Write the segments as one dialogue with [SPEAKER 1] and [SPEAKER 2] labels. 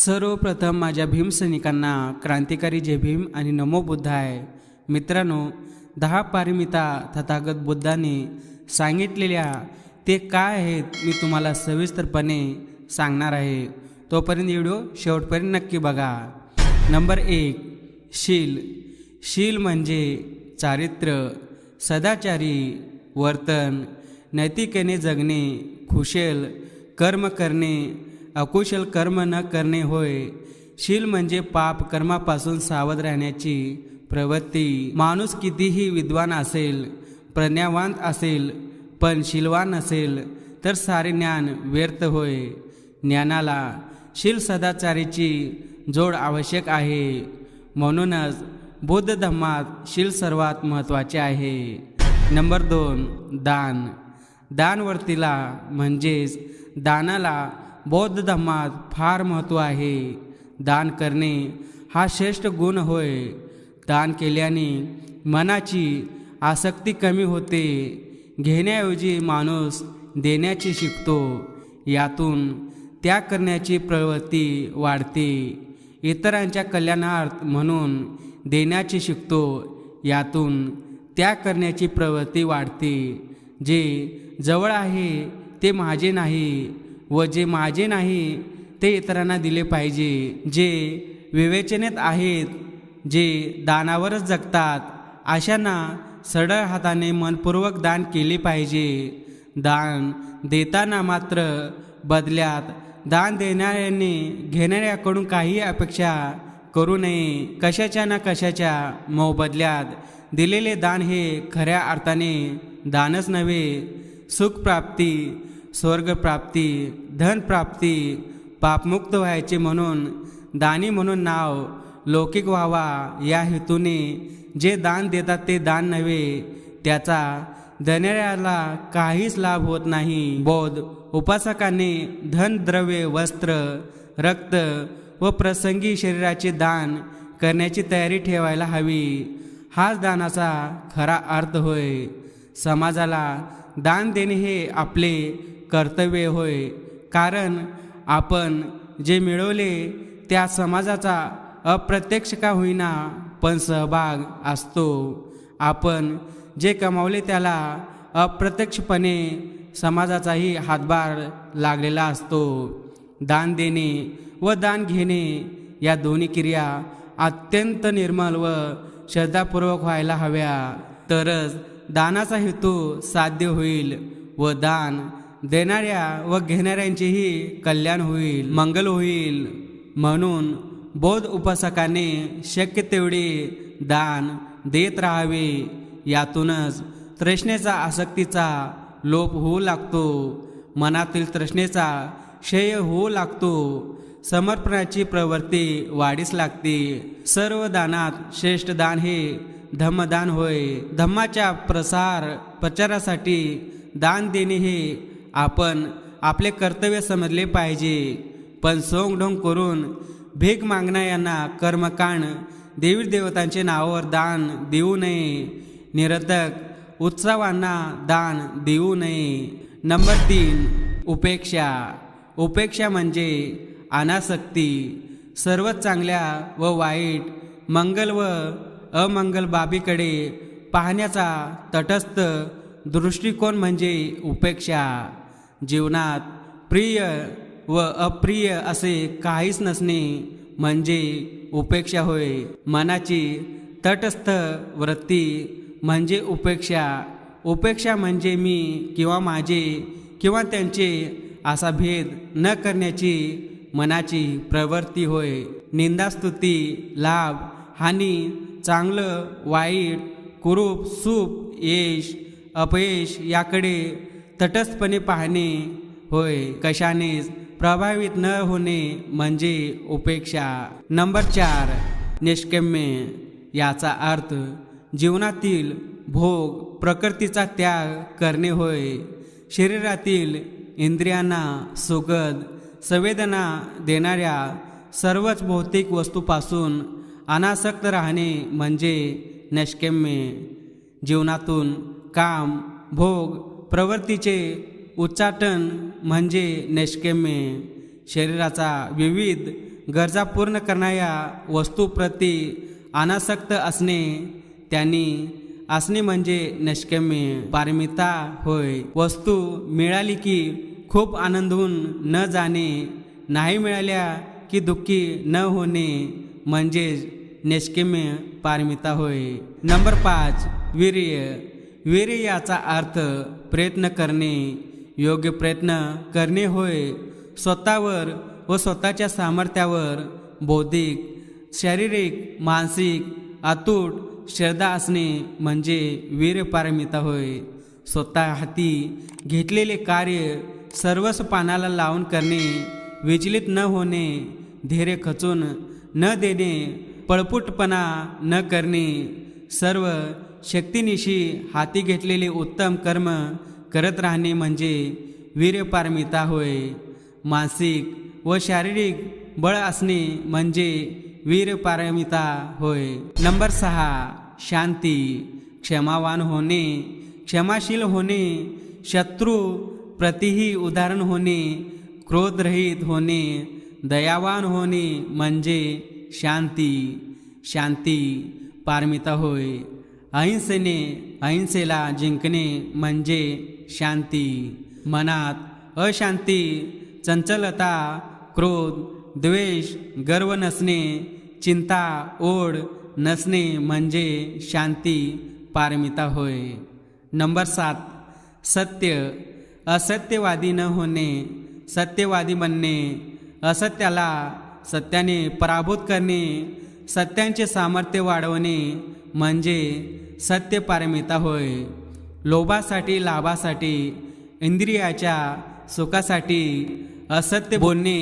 [SPEAKER 1] सर्वप्रथम माझ्या भीमसैनिकांना क्रांतिकारी जय भीम आणि नमो बुद्धाय मित्रांनो दहा पारमिता तथागत बुद्धाने सांगितलेल्या ते काय आहेत मी तुम्हाला सविस्तरपणे सांगणार आहे. तोपर्यंत व्हिडिओ शेवटपर्यंत नक्की बघा. नंबर एक शील. शील म्हणजे चारित्र्य सदाचारी वर्तन नैतिकेने जगणे खुशेल कर्म करणे अकुशल कर्म न करणे होय. शील म्हणजे पाप कर्मापासून सावध राहण्याची प्रवृत्ती. माणूस कितीही विद्वान असेल प्रज्ञावान असेल पण शीलवान असेल तर सारे ज्ञान व्यर्थ होय. ज्ञानाला शील सदाचारीची जोड आवश्यक आहे. म्हणूनच बौद्ध धर्मात शील सर्वात महत्त्वाचे आहे. नंबर दोन दान. दानवर्तीला म्हणजेच दानाला बौद्ध धर्मात फार महत्त्व आहे. दान करणे हा श्रेष्ठ गुण होय. दान केल्याने मनाची आसक्ती कमी होते. घेण्याऐवजी माणूस देण्याची शिकतो. यातून त्याग करण्याची प्रवृत्ती वाढते. इतरांच्या कल्याणार्थ म्हणून देण्याची शिकतो. यातून त्याग करण्याची प्रवृत्ती वाढते. जे जवळ आहे ते माझे नाही. व जे माझे नाही ते इतरांना दिले पाहिजे. जे विवेचनेत आहेत जे दानावरच जगतात अशांना सडळ हाताने मनपूर्वक दान केले पाहिजे. दान देताना मात्र बदल्यात दान देणाऱ्याने घेणाऱ्याकडून काही अपेक्षा करू नये. कशाच्या ना कशाच्या मोबदल्यात दिलेले दान हे खऱ्या अर्थाने दानच नव्हे सुखप्राप्ती स्वर्गप्राप्ती धनप्राप्ती पापमुक्त व्हायचे म्हणून दानी म्हणून नाव लौकिक व्हावा या हेतूने जे दान देतात ते दान नव्हे त्याचा देणाऱ्याला काहीच लाभ होत नाही. बोध उपासकाने धन द्रव्य वस्त्र रक्त व प्रसंगी शरीराचे दान करण्याची तयारी ठेवायला हवी. हाच दानाचा खरा अर्थ होय. समाजाला दान देणे हे आपले कर्तव्य होय. कारण आपण जे मिळवले त्या समाजाचा अप्रत्यक्ष का होईना पण सहभाग असतो. आपण जे कमावले त्याला अप्रत्यक्षपणे समाजाचाही हातभार लागलेला असतो. दान देणे व दान घेणे या दोन्ही क्रिया अत्यंत निर्मल व श्रद्धापूर्वक व्हायला हव्या. तरच दानाचा हेतू साध्य होईल व दान देणाऱ्या व घेणाऱ्यांचेही कल्याण होईल मंगल होईल. म्हणून बौद्ध उपासकाने शक्य तेवढे दान देत राहावे. यातूनच तृष्णेचा आसक्तीचा लोप होऊ लागतो. मनातील तृष्णेचा क्षय होऊ लागतो. समर्पणाची प्रवृत्ती वाढीस लागते. सर्व दानात श्रेष्ठ दान हे धम्मदान होय. धम्माच्या प्रसार प्रचारासाठी दान देणे हे आपण आपले कर्तव्य समजले पाहिजे. पण सोंगढोंग करून भीक मागणाऱ्यांना कर्मकांड देवी देवतांचे नावावर दान देऊ नये. निरर्थक उत्सवांना दान देऊ नये. नंबर तीन उपेक्षा. उपेक्षा म्हणजे अनासक्ती. सर्व चांगल्या व वाईट मंगल व अमंगल बाबीकडे पाहण्याचा तटस्थ दृष्टिकोन म्हणजे उपेक्षा. जीवनात प्रिय व अप्रिय असे काहीच नसणे म्हणजे उपेक्षा होय. मनाची तटस्थ वृत्ती म्हणजे उपेक्षा. उपेक्षा म्हणजे मी किंवा माझे किंवा त्यांचे असा भेद न करण्याची मनाची प्रवृत्ती होय. निंदास्तुती लाभ हानी चांगलं वाईट कुरूप सूप यश अपयश याकडे तटस्थपणे पाहणे होय कशानेच प्रभावित न होणे म्हणजे उपेक्षा. नंबर चार निष्कम्य याचा अर्थ जीवनातील भोग प्रकृतीचा त्याग करणे होय. शरीरातील इंद्रियांना सुखद संवेदना देणाऱ्या सर्वच भौतिक वस्तूपासून अनासक्त राहणे म्हणजे नैष्कम्य जीवनातून काम भोग प्रवृत्तीचे उच्चाटन म्हणजे नैष्कम्य शरीराचा विविध गरजा पूर्ण करणाऱ्या वस्तूप्रती अनासक्त असणे त्यांनी असणे म्हणजे निष्कम्य पारमिता होय. वस्तू मिळाली की खूप आनंद होऊन न जाणे नाही मिळाल्या की दुःखी न होणे म्हणजेच निष्किम्य पारमिता होय. नंबर पाच वीर्य. वीर्य याचा अर्थ प्रयत्न करणे योग्य प्रयत्न करणे होय. स्वतःवर व स्वतःच्या सामर्थ्यावर बौद्धिक शारीरिक मानसिक अतूट श्रद्धा असणे म्हणजे वीरपारमिता होय. स्वतः हाती घेतलेले कार्य सर्वस्व पानाला लावून करणे विचलित न होणे धैर्य खचून न देणे पळपुटपणा न करणे सर्व शक्तीनिशी हाती घेतलेले उत्तम कर्म करत राहणे म्हणजे वीरपारमिता होय. मानसिक व शारीरिक बळ असणे म्हणजे वीरपारमिता होय. नंबर सहा शांती. क्षमावान होणे क्षमाशील होणे शत्रू प्रतिही उदाहरण होणे क्रोधरहित होणे दयावान होणे म्हणजे शांती. शांती पारमिता होय. अहिंसेने अहिंसेला जिंकणे म्हणजे शांती. मनात अशांती चंचलता क्रोध द्वेष गर्व नसणे चिंता ओढ नसणे म्हणजे शांती पारमिता होय. नंबर सात सत्य. असत्यवादी न होणे सत्यवादी बनणे असत्याला सत्याने पराभूत करणे सत्यांचे सामर्थ्य वाढवणे म्हणजे सत्यपारमिता होय. लोभासाठी लाभासाठी इंद्रियाच्या सुखासाठी असत्य बोलणे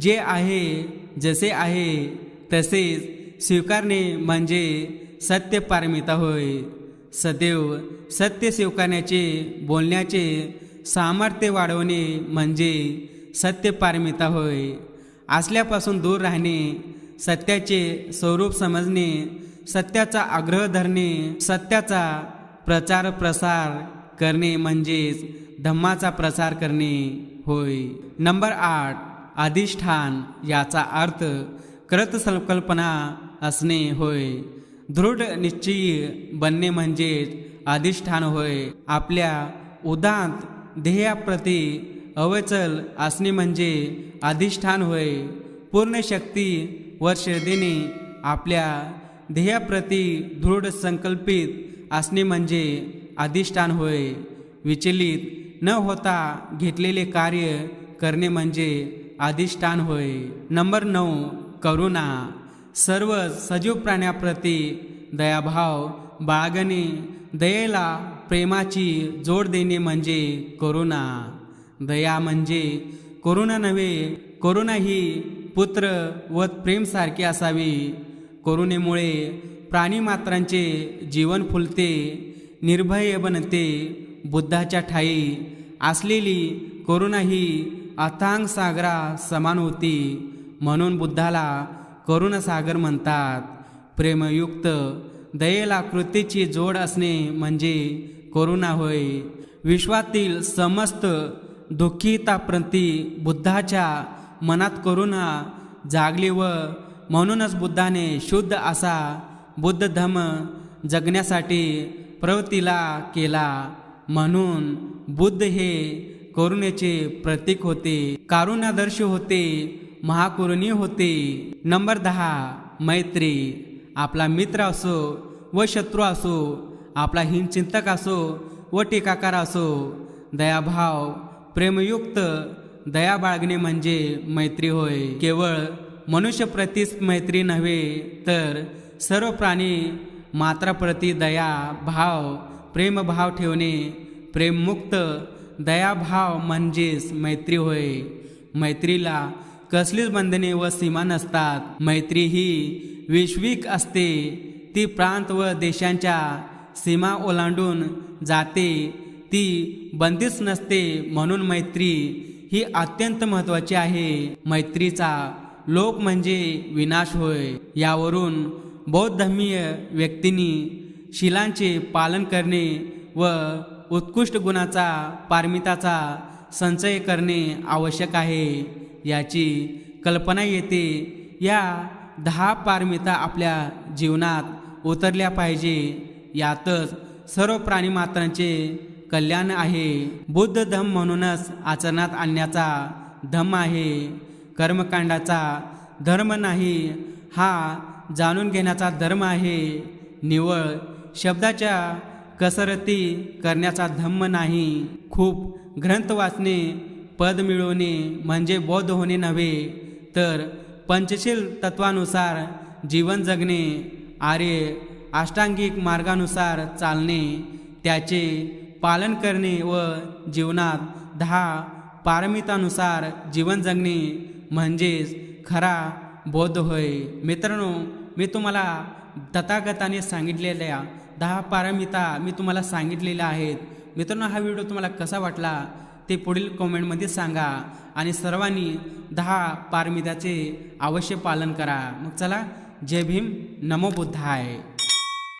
[SPEAKER 1] जे आहे जसे आहे तसेच स्वीकारणे म्हणजे सत्यपारमिता होय. सदैव सत्य स्वीकारण्याचे बोलण्याचे सामर्थ्य वाढवणे म्हणजे सत्यपारमिता होय. असल्यापासून दूर राहणे सत्याचे स्वरूप समजणे सत्याचा आग्रह धरणे सत्याचा प्रचार प्रसार करणे म्हणजेच धम्माचा प्रसार करणे होय. नंबर आठ अधिष्ठान याचा अर्थ कृत संकल्पना असणे होय. दृढ निश्चयी बनणे म्हणजेच अधिष्ठान होय. आपल्या उदांत ध्येयाप्रती अवचल असणे म्हणजे अधिष्ठान होय. पूर्ण शक्ती व श्रद्धेने आपल्या ध्येयाप्रती दृढ संकल्पित असणे म्हणजे अधिष्ठान होय. विचलित न होता घेतलेले कार्य करणे म्हणजे अधिष्ठान होय. नंबर नऊ करुणा. सर्व सजीव प्राण्याप्रती दयाभाव बाळगणे दयेला प्रेमाची जोड देणे म्हणजे करुणा. दया म्हणजे करुणा नव्हे करुणा ही पुत्र व प्रेमसारखी असावी. करुणेमुळे प्राणीमात्रांचे जीवन फुलते निर्भय बनते बुद्धाच्या ठाई असलेली करुणा ही अथांग सागरा समान होती. म्हणून बुद्धाला करुणसागर म्हणतात. प्रेमयुक्त दयेला कृतीची जोड असणे म्हणजे करुणा होय. विश्वातील समस्त दुःखीताप्रती बुद्धाच्या मनात करुणा जागली व म्हणूनच बुद्धाने शुद्ध असा बुद्ध धम जगण्यासाठी प्रवृत्तीला केला. म्हणून बुद्ध हे करुणेचे प्रतीक होते कारुणादर्श होते महाकुरुणी होते. नंबर दहा मैत्री. आपला मित्र असो व शत्रू असो आपला हिनचिंतक असो व टीकाकार असो दयाभाव प्रेमयुक्त दया बाळगणे म्हणजे मैत्री होय. केवळ मनुष्यप्रतीच मैत्री नव्हे तर सर्व प्राणी मात्राप्रती दया भाव प्रेमभाव ठेवणे प्रेममुक्त दयाभाव म्हणजेच मैत्री होय. मैत्रीला कसलीच बंधने व सीमा नसतात. मैत्री ही विश्विक असते. ती प्रांत व देशांच्या सीमा ओलांडून जाते. ती बंदीच नसते म्हणून मैत्री ही अत्यंत महत्त्वाची आहे. मैत्रीचा लोक म्हणजे विनाश होय. यावरून बौद्ध धर्मीय व्यक्तींनी शिलांचे पालन करणे व उत्कृष्ट गुणाचा पारमिताचा संचय करणे आवश्यक आहे. याची कल्पना येते या दहा पारमिता आपल्या जीवनात उतरल्या पाहिजे. यातच सर्व प्राणीमात्रांचे कल्याण आहे. बुद्ध धम्म म्हणूनच आचरणात आणण्याचा धम्म आहे. कर्मकांडाचा धर्म नाही हा जाणून घेण्याचा धर्म आहे. निवळ शब्दाच्या कसरती करण्याचा धम्म नाही. खूप ग्रंथ वाचणे पद मिळवणे म्हणजे बौद्ध होणे नव्हे तर पंचशील तत्वानुसार जीवन जगणे आर्य अष्टांगिक मार्गानुसार चालणे त्याचे पालन करणे व जीवनात दहा पारमितानुसार जीवन जगणे म्हणजेच खरा बौद्ध होय. मित्रांनो मी तुम्हाला तथागताने सांगितलेल्या दहा पारमिता मी तुम्हाला सांगितलेल्या आहेत. मित्रांनो हा व्हिडिओ तुम्हाला कसा वाटला ते पुढील कॉमेंटमध्ये सांगा आणि सर्वांनी दहा पारमिताचे अवश्य पालन करा. मग चला जय भीम नमो बुद्धाय.